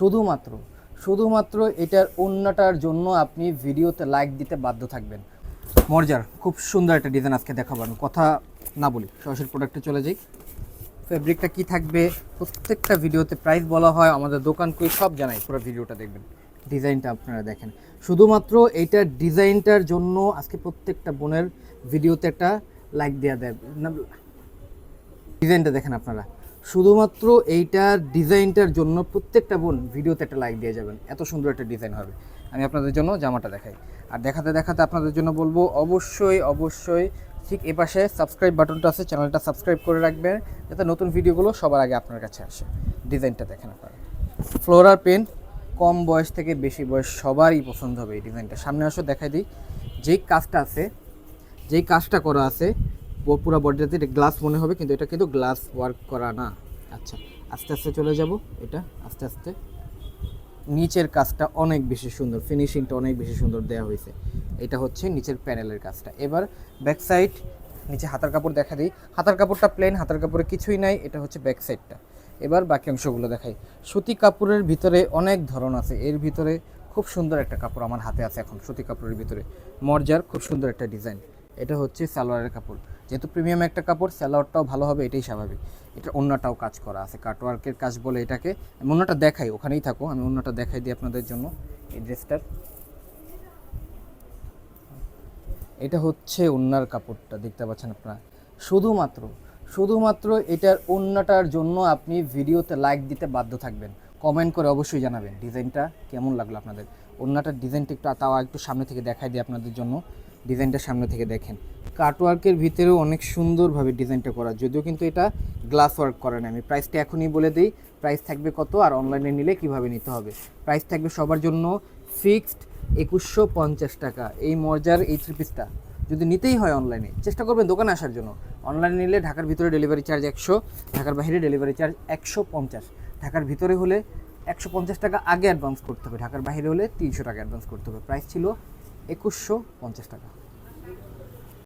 শুধুমাত্র শুধুমাত্র এটার অন্যটার জন্য আপনি ভিডিওতে লাইক দিতে বাধ্য থাকবেন। মর্জার, খুব সুন্দর একটা ডিজাইন আজকে দেখাবো আমি। কথা না বলি, সরাসরি প্রোডাক্টে চলে যাই। ফেব্রিকটা কি থাকবে? প্রত্যেকটা ভিডিওতে প্রাইস বলা হয়, আমাদের দোকান কই, সব জানাই, পুরো ভিডিওটা দেখবেন। ডিজাইনটা আপনারা দেখেন। শুধুমাত্র এইটার ডিজাইনটার জন্য আজকে প্রত্যেকটা বোনের ভিডিওতে একটা লাইক দেওয়া দেয় ডিজাইনটা দেখেন আপনারা। শুধুমাত্র এইটার ডিজাইনটার জন্য প্রত্যেকটা বোন ভিডিওতে একটা লাইক দিয়ে যাবেন। এত সুন্দর একটা ডিজাইন হবে। আমি আপনাদের জন্য জামাটা দেখাই। আর দেখাতে দেখাতে আপনাদের জন্য বলব, অবশ্যই অবশ্যই ঠিক এ পাশে সাবস্ক্রাইব বাটনটা আছে চ্যানেলটা সাবস্ক্রাইব করে রাখবেন, যাতে নতুন ভিডিওগুলো সবার আগে আপনার কাছে আসে। ডিজাইনটা দেখেন আপনারা। ফ্লোরার পেন কম বয়স থেকে বেশি বয়স সবারই পছন্দ হবে এই ডিজাইনটা। সামনে আসো, দেখাই দিই। যেই কাজটা আছে, যেই কাজটা করা আছে পুরো বডিটাতে এটা গ্লাস মনে হবে কিন্তু এটা কিন্তু গ্লাস ওয়ার্ক করা না। আচ্ছা। আস্তে আস্তে চলে যাব এটা আস্তে আস্তে। নিচের কাজটা অনেক বেশি সুন্দর ফিনিশিংটা অনেক বেশি সুন্দর দেওয়া হয়েছে। এটা হচ্ছে নিচের প্যানেলের কাজটা। এবার ব্যাক সাইড নিচে হাতার কাপড় দেখা দিই। হাতার কাপড়টা প্লেন হাতার কাপড়ে কিছুই নাই এটা হচ্ছে ব্যাক সাইডটা এবার বাকি অংশগুলো দেখাই। সুতি কাপড়ের ভিতরে অনেক ধরন আছে। এর ভিতরে খুব সুন্দর একটা কাপড় আমার হাতে আছে এখন সুতি কাপড়ের ভিতরে। মর্জার খুব সুন্দর একটা ডিজাইন এটা হচ্ছে সালোয়ারের কাপড়। যেহেতু প্রিমিয়াম একটা কাপড় সালোয়ারটাও ভালো হবে, এটাই স্বাভাবিক। এটা অন্যটাও কাজ করা আছে কাটওয়ার্কের কাজ বলে এটাকে। আমি অন্যটা দেখাই, ওখানেই থাকো, আমি অন্যটা দেখাই দিই আপনাদের জন্য এই ড্রেসটার। এটা হচ্ছে ওন্নার কাপড়টা, দেখতে পাচ্ছেন আপনারা। শুধুমাত্র শুধুমাত্র এটার ওন্নাটার জন্য আপনি ভিডিওতে লাইক দিতে বাধ্য থাকবেন। কমেন্ট করে অবশ্যই জানাবেন, ডিজাইনটা কেমন লাগল আপনাদের। ওন্নাটার ডিজাইনটা একটু, তাও একটু সামনে থেকে দেখাই দিই আপনাদের জন্য। ডিজাইনটা সামনে থেকে দেখেন। কাটওয়ার্কের ভিতরেও অনেক সুন্দরভাবে ডিজাইনটা করা, যদিও কিন্তু এটা গ্লাস ওয়ার্ক করা না। আমি প্রাইসটা এখনই বলে দিই প্রাইস থাকবে কত আর অনলাইনে নিলে কীভাবে নিতে হবে? প্রাইস থাকবে সবার জন্য ফিক্সড একুশশো পঞ্চাশ টাকা। এই মর্জার এই থ্রি পিসটা যদি নিতেই হয় অনলাইনে চেষ্টা করবেন দোকানে আসার জন্য। অনলাইনে নিলে ঢাকার ভিতরে ডেলিভারি চার্জ একশো, ঢাকার বাইরে ডেলিভারি চার্জ একশো পঞ্চাশ। ঢাকার ভিতরে হলে একশো পঞ্চাশ টাকা আগে অ্যাডভান্স করতে হবে, ঢাকার বাইরে হলে তিনশো টাকা অ্যাডভান্স করতে হবে। প্রাইস ছিল একুশশো পঞ্চাশ টাকা।